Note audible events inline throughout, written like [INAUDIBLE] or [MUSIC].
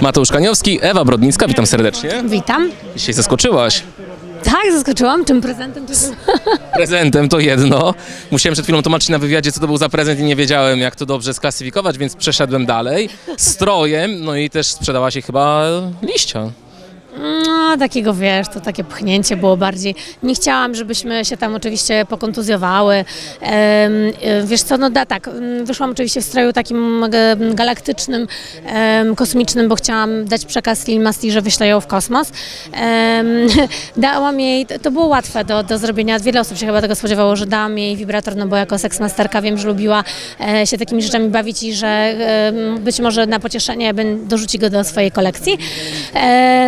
Mateusz Kaniowski, Ewa Brodnicka, witam serdecznie. Witam. Dzisiaj zaskoczyłaś. Tak, zaskoczyłam. Czym prezentem? [LAUGHS] Prezentem to jedno. Musiałem przed chwilą tłumaczyć na wywiadzie, co to był za prezent i nie wiedziałem, jak to dobrze sklasyfikować, więc przeszedłem dalej. Strojem, no i też sprzedała się chyba liścia. No, takiego wiesz, to takie pchnięcie było bardziej. Nie chciałam, żebyśmy się tam oczywiście pokontuzjowały. E, wiesz co, no da, tak, mm, wyszłam oczywiście w stroju takim e, galaktycznym, kosmicznym, bo chciałam dać przekaz Lil Masti, że wyślę ją w kosmos. [LAUGHS] Dałam jej, to było łatwe do, do zrobienia. Wiele osób się chyba tego spodziewało, że dam jej wibrator, no bo jako seksmasterka wiem, że lubiła e, się takimi rzeczami bawić i że być może na pocieszenie ben- dorzuci go do swojej kolekcji.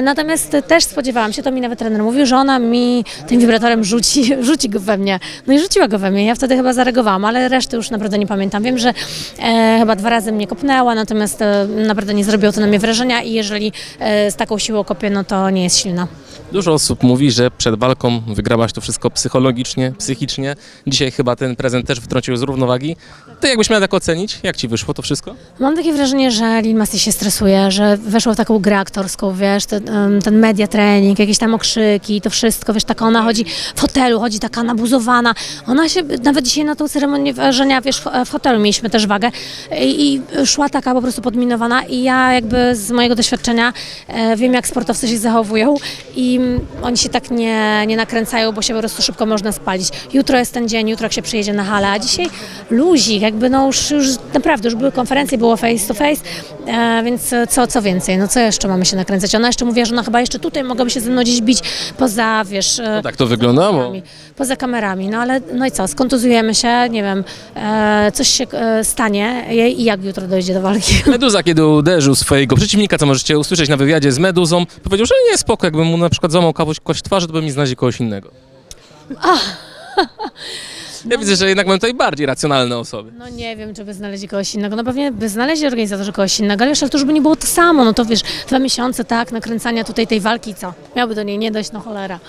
Natomiast też spodziewałam się, to mi nawet trener mówił, że ona mi tym wibratorem rzuci, [LAUGHS] rzuci go we mnie. No i rzuciła go we mnie. Ja wtedy chyba zareagowałam, ale reszty już naprawdę nie pamiętam. Wiem, że e, chyba dwa razy mnie kopnęła, natomiast e, naprawdę nie zrobiło to na mnie wrażenia i jeżeli e, z taką siłą kopię, no to nie jest silna. Dużo osób mówi, że przed walką wygrałaś to wszystko psychologicznie, psychicznie. Dzisiaj chyba ten prezent też wytrącił z równowagi. Ty jakbyś miała tak ocenić? Jak ci wyszło to wszystko? Mam takie wrażenie, że Lil Masti się stresuje, że weszło w taką grę aktorską, wiesz, em, ten media trening, jakieś tam okrzyki, to wszystko, wiesz, taka ona chodzi w hotelu, chodzi taka nabuzowana. Ona się, nawet dzisiaj na tą ceremonię ważenia, wiesz, w, hotelu mieliśmy też wagę i, i szła taka po prostu podminowana i ja jakby z mojego doświadczenia e, wiem, jak sportowcy się zachowują i oni się tak nie, nie nakręcają, bo się po prostu szybko można spalić. Jutro jest ten dzień, jutro jak się przyjedzie na halę, a dzisiaj luzik, jakby no już, już naprawdę, już były konferencje, było face to face, e, więc co, co więcej, no co jeszcze mamy się nakręcać? Ona jeszcze mówiła, że ona chyba jeszcze tutaj mogłaby się ze mną gdzieś bić poza, wiesz... e, No tak to wyglądało. kamerami, Poza kamerami, no ale no i co, skontuzujemy się, nie wiem, e, coś się e, stanie i i jak jutro dojdzie do walki. [LAUGHS] Meduza, kiedy uderzył swojego przeciwnika, co możecie usłyszeć na wywiadzie z Meduzą, powiedział, że nie, spoko, jakbym mu na przykład złamał kogoś kość twarzy, to by mi znaleźli kogoś innego. [LAUGHS] Ja widzę, że jednak mam tutaj bardziej racjonalne osoby. No nie wiem, czy by znaleźli kogoś innego. No pewnie by znaleźli organizatorzy kogoś innego, ale wiesz, ale to już by nie było to samo. No to wiesz, dwa miesiące, tak, nakręcania tutaj tej walki, co? Miałby do niej nie dojść, no cholera.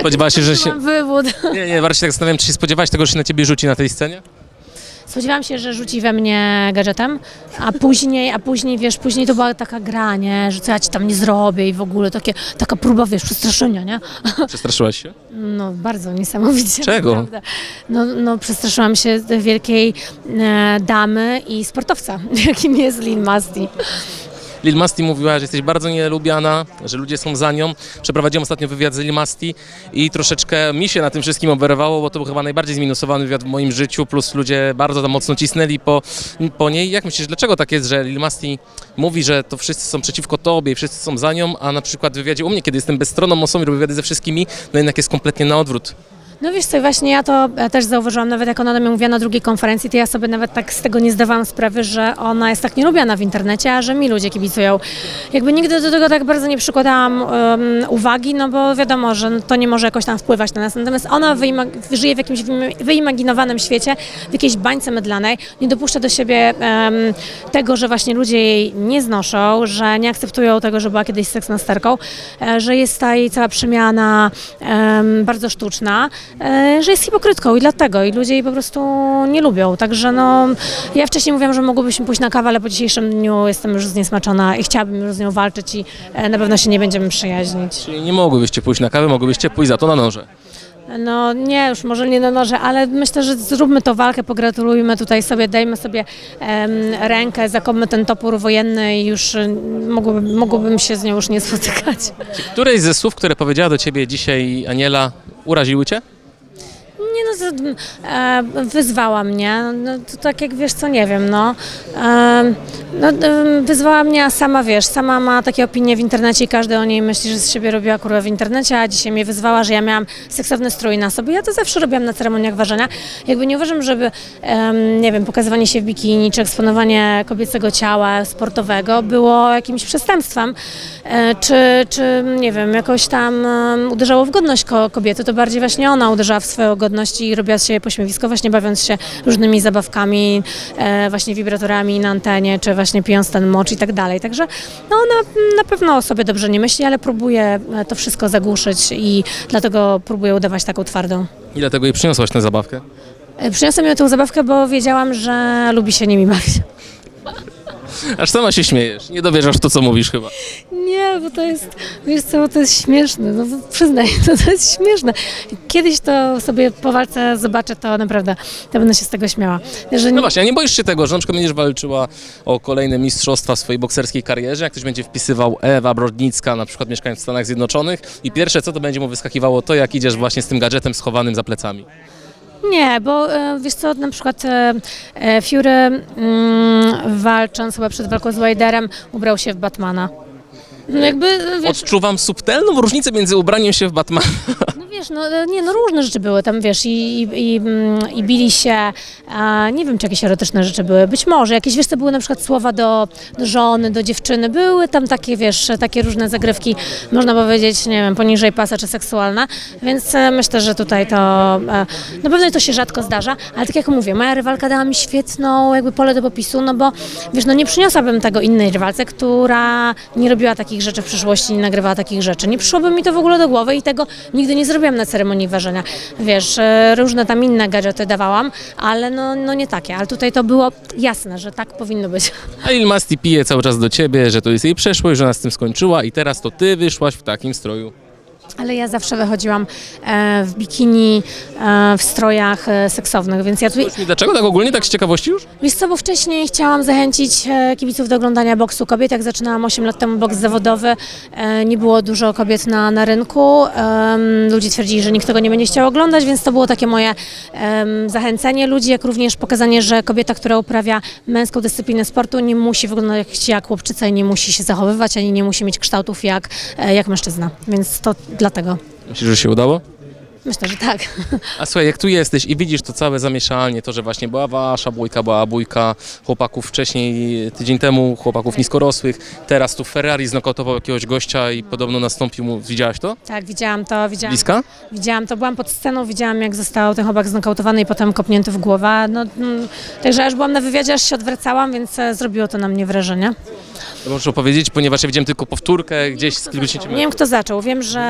Spodziewałaś się, że się... Mam wywód. Nie, nie, bardziej się tak zastanawiam, czy się spodziewałaś tego, że się na ciebie rzuci na tej scenie? Spodziewałam się, że rzuci we mnie gadżetem, a później, a później, wiesz, później to była taka gra, nie, że co ja ci tam nie zrobię i w ogóle takie, taka próba, wiesz, przestraszenia, nie? [LAUGHS] Przestraszyłaś się? No, bardzo niesamowicie. Czego? naprawdę. No, no, przestraszyłam się wielkiej e, damy i sportowca, [LAUGHS] jakim jest Lil Masti. Lil Masti mówiła, że jesteś bardzo nielubiana, że ludzie są za nią. Przeprowadziłem ostatnio wywiad z Lil Masti i troszeczkę mi się na tym wszystkim oberwało, bo to był chyba najbardziej zminusowany wywiad w moim życiu, plus ludzie bardzo tam mocno cisnęli po, po niej. Jak myślisz, dlaczego tak jest, że Lil Masti mówi, że to wszyscy są przeciwko tobie i wszyscy są za nią, a na przykład w wywiadzie u mnie, kiedy jestem bezstronną osobą i robię wywiady ze wszystkimi, no jednak jest kompletnie na odwrót. No wiesz co, właśnie ja to e, też zauważyłam, nawet jak ona do mnie mówiła na drugiej konferencji, to ja sobie nawet tak z tego nie zdawałam sprawy, że ona jest tak nielubiana w internecie, a że mi ludzie kibicują. Jakby nigdy do tego tak bardzo nie przykładałam em, uwagi, no bo wiadomo, że to nie może jakoś tam wpływać na nas. Natomiast ona żyje w jakimś wyim- wyimaginowanym świecie, w jakiejś bańce mydlanej, nie dopuszcza do siebie em, tego, że właśnie ludzie jej nie znoszą, że nie akceptują tego, że była kiedyś seksmasterką, e, że jest ta jej cała przemiana em, bardzo sztuczna, że jest hipokrytką i dlatego i ludzie jej po prostu nie lubią. Także no, ja wcześniej mówiłam, że mogłybyśmy pójść na kawę, ale po dzisiejszym dniu jestem już zniesmaczona i chciałabym już z nią walczyć i e, na pewno się nie będziemy przyjaźnić. Czyli nie mogłybyście pójść na kawę, mogłybyście pójść za to na noże. No nie, już może nie na noże, ale myślę, że zróbmy tą walkę, pogratulujmy tutaj sobie, dajmy sobie em, rękę, zakopmy ten topór wojenny i już y, mogłabym, mogłabym się z nią już nie spotykać. Czy któreś ze słów, które powiedziała do ciebie dzisiaj Aniela, uraziły cię? E, wyzwała mnie, no, to tak jak wiesz co, nie wiem, no. E, no e, wyzwała mnie, a sama wiesz, sama ma takie opinie w internecie i każdy o niej myśli, że z siebie robiła kurwa w internecie, a dzisiaj mnie wyzwała, że ja miałam seksowny strój na sobie. Ja to zawsze robiłam na ceremoniach ważenia. Jakby nie uważam, żeby, nie wiem, pokazywanie się w bikini czy eksponowanie kobiecego ciała sportowego było jakimś przestępstwem, czy, czy nie wiem, jakoś tam uderzało w godność ko- kobiety, to bardziej właśnie ona uderzała w swoją godność i robiła z siebie pośmiewisko, właśnie bawiąc się różnymi zabawkami, e, właśnie wibratorami na antenie, czy właśnie pijąc ten mocz i tak dalej. Także no ona na pewno o sobie dobrze nie myśli, ale próbuje e, to wszystko zagłuszyć i dlatego próbuje udawać taką twardą. I dlatego jej przyniosłaś tę zabawkę? E, Przyniosłam ją tę zabawkę, bo wiedziałam, że lubi się nimi bawić. Aż sama się śmiejesz. Nie dowierzasz w to, co mówisz chyba. Nie, bo to jest, wiesz co, bo to jest śmieszne, no bo przyznaj, [LAUGHS] to, to jest śmieszne. Kiedyś to sobie po walce zobaczę, to naprawdę, to będę się z tego śmiała. Że No nie, właśnie, a nie boisz się tego, że na przykład będziesz walczyła o kolejne mistrzostwa w swojej bokserskiej karierze, jak ktoś będzie wpisywał Ewa Brodnicka, na przykład mieszkając w Stanach Zjednoczonych i pierwsze co to będzie mu wyskakiwało to, jak idziesz właśnie z tym gadżetem schowanym za plecami. Nie, bo e, wiesz co, na przykład e, e, Fury mm, walcząc chyba przed walką z Widerem ubrał się w Batmana. No jakby, e, wiesz, Odczuwam subtelną różnicę między ubraniem się w Batmana. Wiesz, no e, nie, no różne rzeczy były tam, wiesz, i, i, i, mm, i bili się, a nie wiem, czy jakieś erotyczne rzeczy były, być może, jakieś, wiesz, to były na przykład słowa do, do żony, do dziewczyny, były tam takie, wiesz, takie różne zagrywki, można powiedzieć, nie wiem, poniżej pasa czy seksualne, więc e, myślę, że tutaj to, e, na pewno to się rzadko zdarza, ale tak jak mówię, moja rywalka dała mi świetną jakby pole do popisu, no bo, wiesz, no nie przyniosłabym tego innej rywalce, która nie robiła takich rzeczy w przyszłości, nie nagrywała takich rzeczy, nie przyszłoby mi to w ogóle do głowy i tego nigdy nie zrobiłam na ceremonii ważenia. Wiesz, e, różne tam inne gadżety dawałam, ale no, no nie takie. Ale tutaj to było jasne, że tak powinno być. [LAUGHS] A Lil Masti pije cały czas do ciebie, że to jest jej przeszłość, że ona z tym skończyła i teraz to ty wyszłaś w takim stroju. Ale ja zawsze wychodziłam e, w bikini, e, w strojach e, seksownych, więc ja tutaj... Mi, dlaczego tak ogólnie, tak z ciekawości już? Wiesz co, bo wcześniej chciałam zachęcić e, kibiców do oglądania boksu kobiet. Jak zaczynałam 8 lat temu boks zawodowy, e, nie było dużo kobiet na, na rynku. Em, Ludzie twierdzili, że nikt tego nie będzie chciał oglądać, więc to było takie moje em, zachęcenie ludzi, jak również pokazanie, że kobieta, która uprawia męską dyscyplinę sportu, nie musi wyglądać jak chłopczyca i nie musi się zachowywać, ani nie musi mieć kształtów jak, e, jak mężczyzna. Więc to dlatego. Myślisz, że się udało? Myślę, że tak. A słuchaj, jak tu jesteś i widzisz to całe zamieszanie, to, że właśnie była wasza bójka, była bójka chłopaków wcześniej, tydzień temu, chłopaków niskorosłych, teraz tu Ferrari znokautował jakiegoś gościa i podobno nastąpił mu, widziałaś to? Tak, widziałam to, widziałam. Bliska? Widziałam to, byłam pod sceną, widziałam jak został ten chłopak znokautowany i potem kopnięty w głowę. No, mm, także aż byłam na wywiadzie, aż się odwracałam, więc e, zrobiło to na mnie wrażenie. To możesz opowiedzieć, ponieważ ja widziałem tylko powtórkę gdzieś z kilkudziesięciu Nie wiem kto zaczął, wiem, że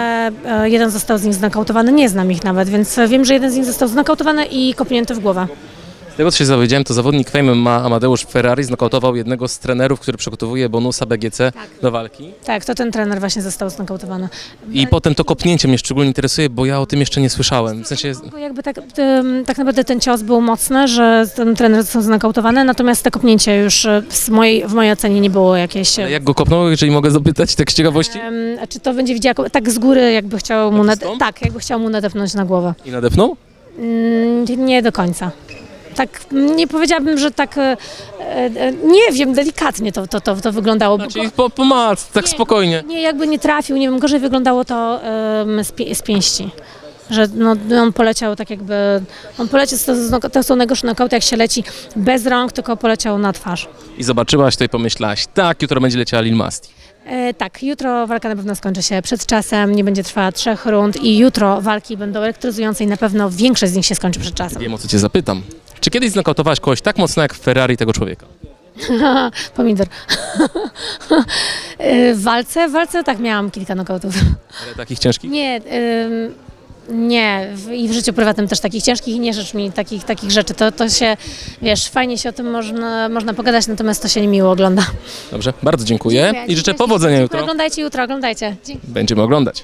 e, jeden został z nich znokautowany, nie znam ich nawet, więc wiem, że jeden z nich został znokautowany i kopnięty w głowę. Tego co się dowiedziałem, to zawodnik Fame ma Amadeusz Ferrari znokautował jednego z trenerów, który przygotowuje bonusa BGC do walki. Tak, to ten trener właśnie został znokautowany. I potem to kopnięcie mnie szczególnie interesuje, bo ja o tym jeszcze nie słyszałem. W sensie, Bo jakby tak, em, tak naprawdę ten cios był mocny, że ten trener został znokautowany, natomiast to kopnięcie już e, z mojej, w mojej ocenie nie było jakieś... ale jak go kopnął, jeżeli mogę zapytać, tak z ciekawości? Em, czy to będzie widziała jako- tak z góry, jakby chciał mu nade- stąd? tak, jakby chciał mu nadepnąć na głowę. I nadepnął? Mm, nie do końca. Tak, nie powiedziałabym, że tak, e, e, nie wiem, delikatnie to, to, to, to wyglądało. Czyli po, po mat, tak Nie. spokojnie. Nie, jakby nie trafił, nie wiem, gorzej wyglądało to em, z, pie, z pięści. Że no, on poleciał tak jakby, on poleciał, to, to, to są najgorsze nokauty, jak się leci bez rąk, tylko poleciał na twarz. I zobaczyłaś to i pomyślałaś, tak, jutro będzie leciała Lil Masti. E, tak, jutro walka na pewno skończy się przed czasem, nie będzie trwała trzech rund i jutro walki będą elektryzujące i na pewno większość z nich się skończy przed czasem. Wiem o co cię zapytam. Czy kiedyś znokautowałaś kogoś tak mocno jak Ferrari tego człowieka? [LAUGHS] Pomidor. [LAUGHS] W walce, w walce tak miałam kilka nokautów. Ale takich ciężkich? Nie, ym, nie, w, i w życiu prywatnym też takich ciężkich i nie życz mi takich, takich rzeczy. To, to się, wiesz, fajnie się o tym można, można pogadać, natomiast to się niemiło ogląda. Dobrze, bardzo dziękuję, i życzę powodzenia jutro. Oglądajcie jutro, oglądajcie. Dzięki. Będziemy oglądać.